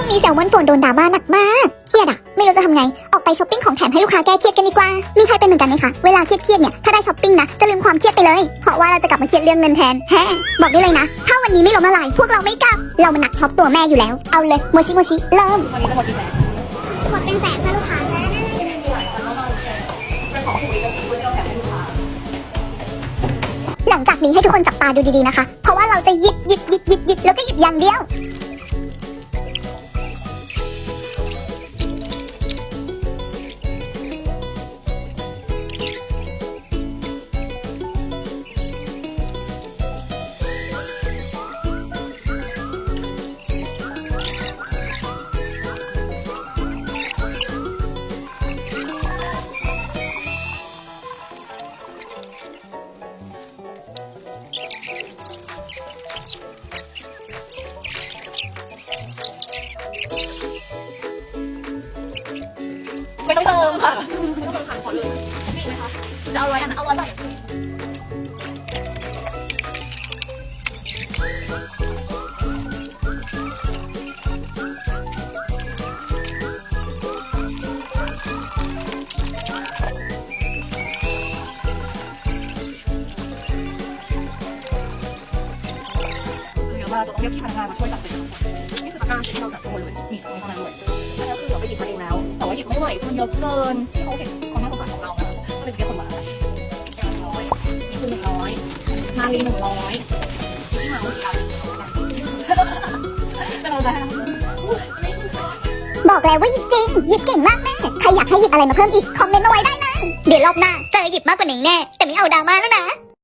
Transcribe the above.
วงนี้แซลมอนโฟนโดนดราม่าหนักมาก เครียดอะไม่รู้จะทำไง ออกไปช้อปปิ้งของแถมให้ลูกค้าแก้เครียดกันดีกว่า มีใครเป็นเหมือนกันไหมคะ เวลาเครียดๆเนี่ย ถ้าได้ช้อปปิ้งนะ จะลืมความเครียดไปเลย เพราะว่าเราจะกลับมาเครียดเรื่องเงินแทน แฮะบอกได้เลยนะ ถ้าวันนี้ไม่ล้มละลายพวกเราไม่กลับ เรามันหนักช็อปตัวแม่อยู่แล้ว เอาเลย โมชิโมชิ เริ่มวันนี้จะหมดกี่แสนหมดเป็นแสนค่ะลูกค้าหลังจากนี้ให้ทุกคนจับตาดูดีๆนะคะ เพราะว่าเราจะหยิบหยิบหยิบหยิบหยิบแล้วก็หยิบอย่างเดียว ไม่ต้องเติมค่ะไม่ต้องเติมค่ะขอเลยมีไหมคะจะเอาร้อยอันเอาร้อยบาทเยอะมาจะต้องเรียกพี่พนักงานมาช่วยจัดเป็นนี่คือตะกร้าที่เราจัดทั้งหมดเลยนี่ตรงนี้เท่านั้นเลย แต่ว่าหยิบไม่ไหวคนเยอะเกินที่เขาเห็นความน่าสงสารของเรานะคะก็เลยไปเรียกคนมาหนึ่งร้อยนี่คือหนึ่งร้อยมาลีหนึ่งร้อยที่มาเมื่อกี้เอาแต่เราจะให้บอกแล้วว่าหยิบจริง หยิบเก่งมากแม่ใครอยากให้หยิบอะไรมาเพิ่มอีก คอมเมนต์มาไว้ได้เลย เดี๋ยวรอบหน้าเจอหยิบมากกว่านี้แน่ แต่ไม่เอาดราม่าแล้วนะ